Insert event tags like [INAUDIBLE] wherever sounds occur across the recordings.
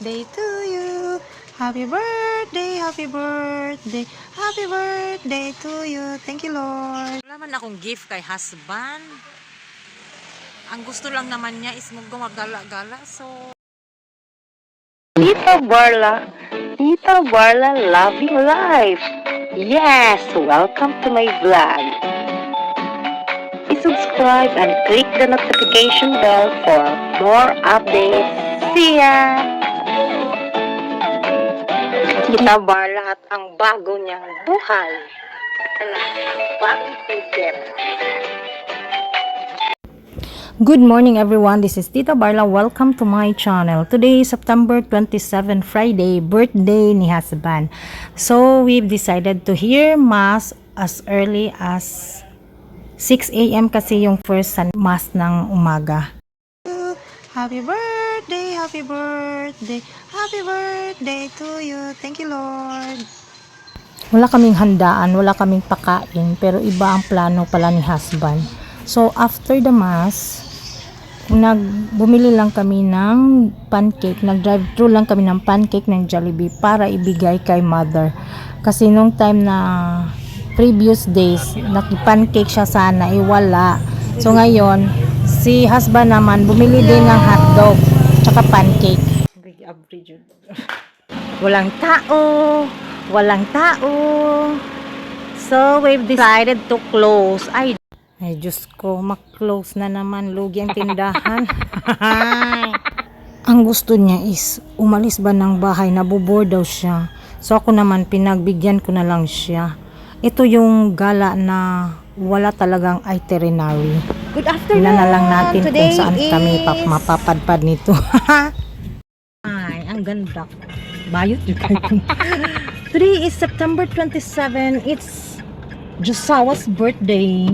birthday to you. Happy birthday, happy birthday, happy birthday to you. Thank you, Lord. Wala man akong gift kay husband. Ang gusto lang naman niya is magumagala-gala. So, Tita Barla, Tita Barla Loving Life. Yes, welcome to my vlog. Please subscribe and click the notification bell for more updates. See ya! Tita Barla at ang bago niyang buhay. Bagong. Good morning everyone, this is Tita Barla. Welcome to my channel. Today is September 27, Friday, birthday ni husband. So we've decided to hear mass as early as 6 a.m. kasi yung first mass ng umaga. happy birthday, happy birthday, happy birthday to you. Thank you, Lord. Wala kaming handaan, wala kaming pakain, pero iba ang plano pala ni husband. So after the mass, nag bumili lang kami ng pancake, nag-drive through lang kami ng pancake ng Jollibee para ibigay kay mother. Kasi nung time na previous days, naki-pancake siya sana, eh. So ngayon, si husband naman bumili din ng hotdog, tsaka pancake. [LAUGHS] Walang tao, walang tao. So, we've decided to close. Ay, ay Diyos ko, mag-close na naman. Lugi ang tindahan. [LAUGHS] ang gusto niya is, umalis ba ng bahay, nabubor daw siya. So, ako naman, pinagbigyan ko na lang siya. Ito yung gala na wala talagang itinerary. Good afternoon. Tingnan na lang natin kung saan kami pap mapapadpad nito. [LAUGHS] Ay, ang ganda. Bayot yun. [LAUGHS] Today is September 27. It's Josawa's birthday.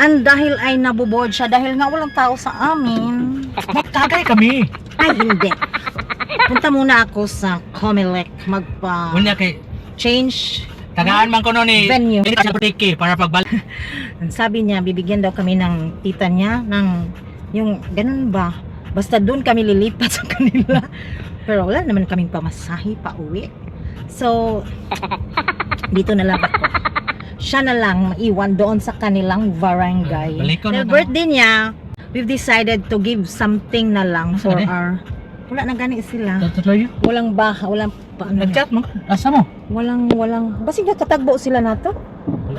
And dahil ay nabuboard siya, dahil nga walang tao sa amin, Magkagay kami. ay hindi. Punta muna ako sa Comelec magpa Unya kay change. Tagaan man ko no ni Venue. Butiki para pagbalik. [LAUGHS] Sabi niya, bibigyan daw kami ng tita niya ng yung ganun ba? Basta doon kami lilipat sa [LAUGHS] kanila. Pero wala naman kaming pamasahe pa uwi. So, [LAUGHS] dito na lang ako. Siya na lang maiwan doon sa kanilang barangay. Balik ko na to. birthday niya, we've decided to give something na lang for our... Wala na gani sila. Tutuloy. Walang baha, walang pa, ano, Nag-chat mo. Asa mo? walang, walang, basig na katagbo sila na to.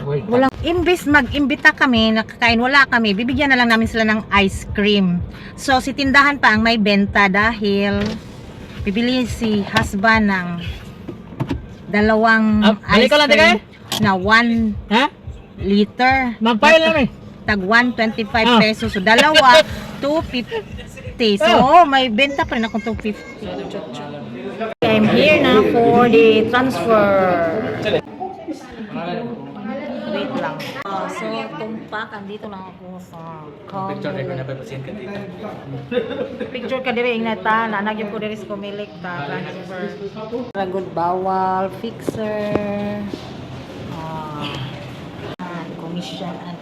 Wait. Walang imbis mag-imbita kami, nakakain wala kami, bibigyan na lang namin sila ng ice cream. So si tindahan pa ang may benta dahil bibili si husband ng dalawang Ah, balik ka lang, cream na 1 Ha? liter. Magpile lang eh. Tag 125 Ah. pesos. So dalawa [LAUGHS] 250. So may benta pa rin akong 250. I'm here na for the transfer. Wait lang. Ah, so, tumpak, andito lang ako sa Picture ko Comelec. na papasin ka dito. Picture ka diri ingata, nanagyan ko diri sa Comelec ta transfer. Ragod bawal, fixer. Ah, ah, commission and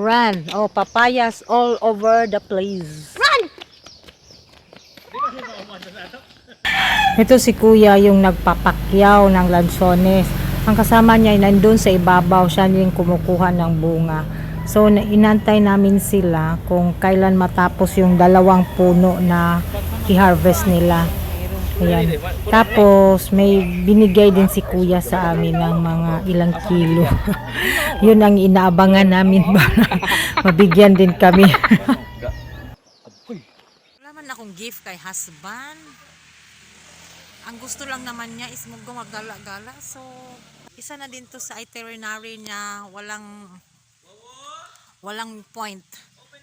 Run! Oh, papayas all over the place. Ito si kuya yung nagpapakyaw ng lansones. Ang kasama niya ay nandun sa ibabaw, siya yung kumukuha ng bunga. So na- inantay namin sila kung kailan matapos yung dalawang puno na i-harvest nila. Ayan. Tapos may binigay din si kuya sa amin ng mga ilang kilo. [LAUGHS] Yun ang inaabangan namin [LAUGHS] para mabigyan din kami. [LAUGHS] Wala man akong gift kay husband. Ang gusto lang naman niya is magumagala-gala. So, isa na din to sa itinerary niya. Walang walang point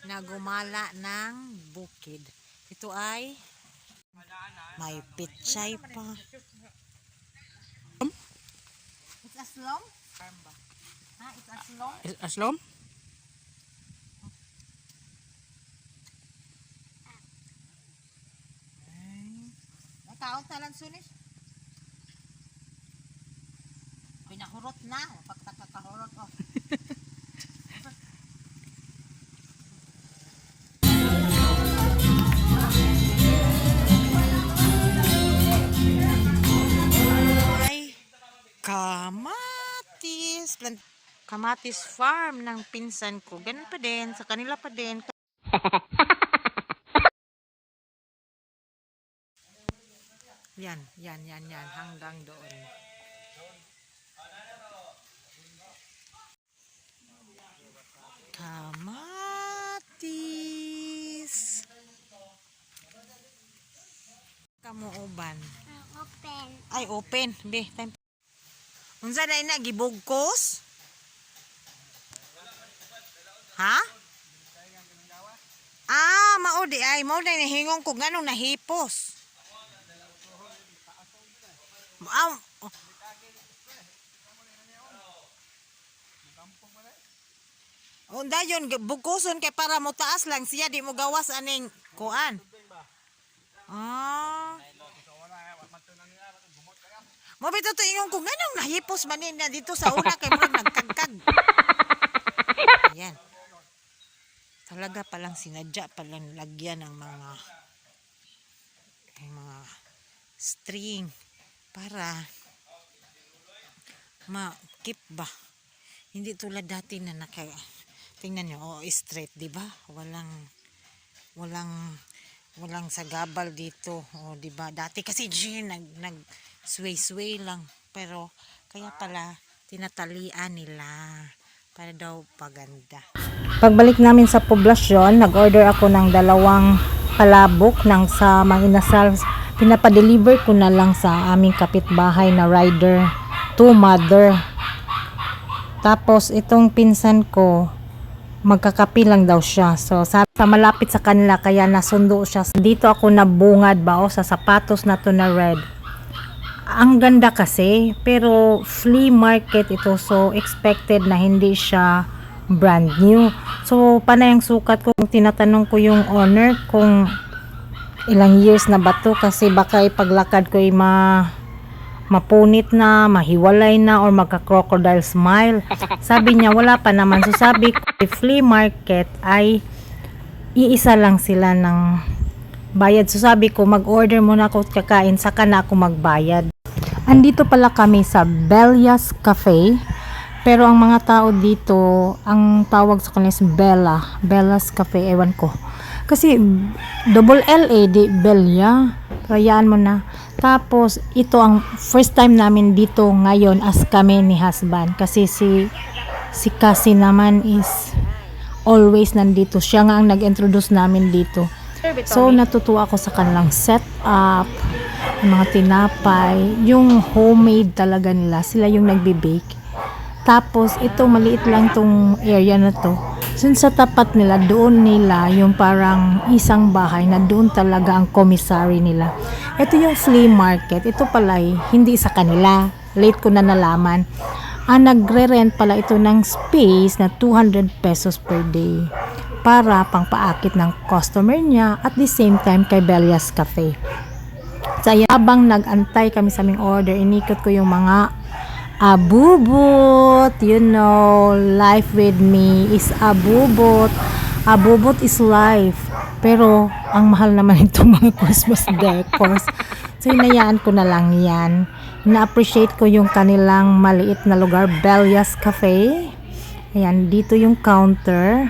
na gumala ng bukid. Ito ay may pichay pa. It's aslom? Ha? It's aslom? Aslom? Nakaot na lang sunis. Pinahurot na. Pagkakahurot. Oh. Kamatis. Plant kamatis farm ng pinsan ko. Ganun pa din. Sa kanila pa din. [LAUGHS] Yan, yan, yan, yan. Hanggang doon. Kamatis. Kamu uban. Open. Ay, open. Be, time. Unsa na ina gibugkos? Ha? Ah, mao di ay mao na hingong ko nganong nahipos. Ah, oh. Oh, dayon bugkoson kay para mo taas lang siya di mo gawas aning kuan. Ah. Mo bitaw to ingon ko nganong nahipos man ni na dito sa una kay murag nagkagkag. [LAUGHS] Ayan. Talaga palang sinadya palang lagyan ng mga ng mga string para ma-keep ba. Hindi tulad dati na naka tingnan nyo, oh, straight, di ba? Walang walang walang sagabal dito, oh, di ba? Dati kasi Jean, nag nag sway-sway lang, pero kaya pala tinatalian nila para daw paganda. Pagbalik namin sa poblasyon, nag-order ako ng dalawang palabok ng sa mga inasal. Pinapadeliver ko na lang sa aming kapitbahay na rider to mother. Tapos itong pinsan ko, magkakapi lang daw siya. So sabi sa malapit sa kanila kaya nasundo siya. Dito ako nabungad ba o sa sapatos na to na red. Ang ganda kasi, pero flea market ito so expected na hindi siya brand new. So panay ang sukat ko tinatanong ko yung owner kung ilang years na ba to kasi baka ipaglakad ko ay ma mapunit na, mahiwalay na, or magka-crocodile smile. Sabi niya, wala pa naman. So sabi ko, flea market ay iisa lang sila ng bayad. So sabi ko, mag-order muna ako kakain, saka na ako magbayad. Andito pala kami sa Bellas Cafe. Pero ang mga tao dito, ang tawag sa kanila is Bella. Bella's Cafe, ewan ko. Kasi double L eh, di Bella. Kayaan mo na. Tapos, ito ang first time namin dito ngayon as kami ni husband. Kasi si si Cassie naman is always nandito. Siya nga ang nag-introduce namin dito. So, natutuwa ako sa kanilang setup, yung mga tinapay, yung homemade talaga nila. Sila yung nagbe-bake. Tapos, ito maliit lang tong area na to. Dun sa tapat nila, doon nila yung parang isang bahay na doon talaga ang commissary nila. Ito yung flea market. Ito pala eh, hindi sa kanila. Late ko na nalaman. Ah, nagre-rent pala ito ng space na 200 pesos per day para pangpaakit ng customer niya at the same time kay Belias Cafe. So, ayan, habang nag-antay kami sa aming order, inikot ko yung mga abubot. You know, life with me is abubot. Abubot is life. Pero, ang mahal naman itong [LAUGHS] mga Christmas decors. So, hinayaan ko na lang yan. Na-appreciate ko yung kanilang maliit na lugar, Belias Cafe. Ayan, dito yung counter.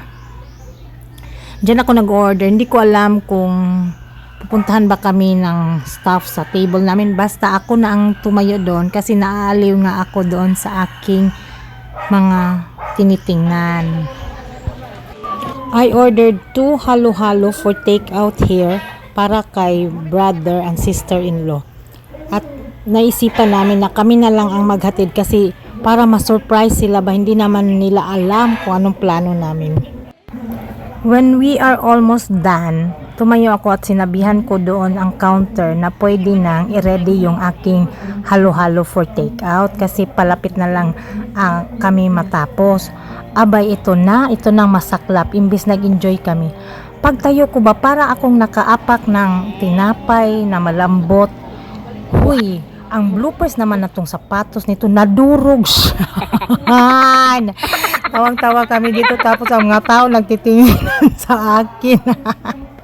Diyan ako nag-order. Hindi ko alam kung pupuntahan ba kami ng staff sa table namin. Basta ako na ang tumayo doon kasi naaaliw nga ako doon sa aking mga tinitingnan. I ordered two halo-halo for takeout here para kay brother and sister-in-law. At naisipan namin na kami na lang ang maghatid kasi para ma-surprise sila ba hindi naman nila alam kung anong plano namin. When we are almost done, tumayo ako at sinabihan ko doon ang counter na pwede nang i-ready yung aking halo-halo for takeout kasi palapit na lang ah, kami matapos. Abay, ito na, ito nang masaklap, imbis nag-enjoy kami. Pagtayo ko ba, para akong nakaapak ng tinapay na malambot. Uy, ang bloopers naman na tong sapatos nito, nadurog siya. [LAUGHS] Tawang-tawa kami dito tapos ang mga tao nagtitingin [LAUGHS] sa akin. [LAUGHS]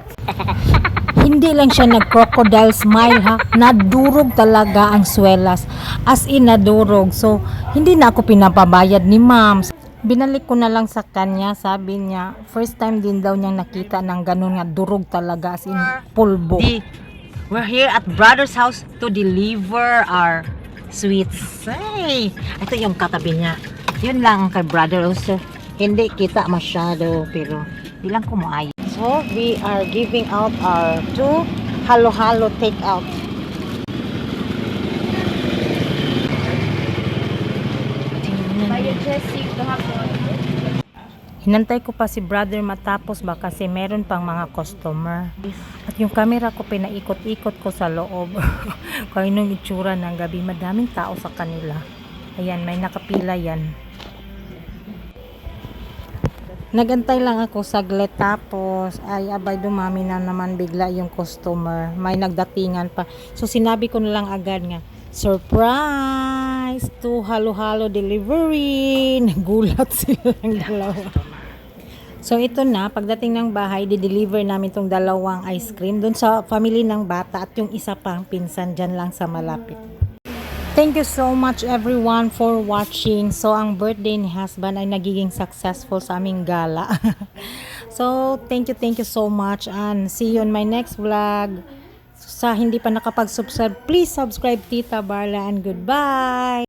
Hindi lang siya nag-crocodile smile ha. Nadurog talaga ang swelas. As in nadurog. So, hindi na ako pinapabayad ni ma'am. Binalik ko na lang sa kanya. Sabi niya, first time din daw niyang nakita ng ganun nga durog talaga as in pulbo. Di, we're here at brother's house to deliver our sweets. Hey, ito yung katabi niya. Yun lang ang kay brother also. Hindi kita masyado, pero bilang ko So, we are giving out our two halo-halo take out. Hinantay ko pa si brother matapos ba kasi meron pang mga customer. At yung camera ko pinaikot-ikot ko sa loob. [LAUGHS] Kaya nung itsura ng gabi, madaming tao sa kanila. Ayan, may nakapila yan. Nagantay lang ako saglit tapos ay abay dumami na naman bigla yung customer. May nagdatingan pa. So sinabi ko na lang agad nga, surprise to halo-halo delivery. [LAUGHS] Nagulat silang dalawa. So ito na, pagdating ng bahay, di-deliver namin tong dalawang ice cream doon sa family ng bata at yung isa pang pinsan dyan lang sa malapit. Thank you so much everyone for watching. So ang birthday ni husband ay nagiging successful sa aming gala. [LAUGHS] so thank you, thank you so much and see you on my next vlog. Sa hindi pa nakapag-subscribe, please subscribe Tita Barla and goodbye!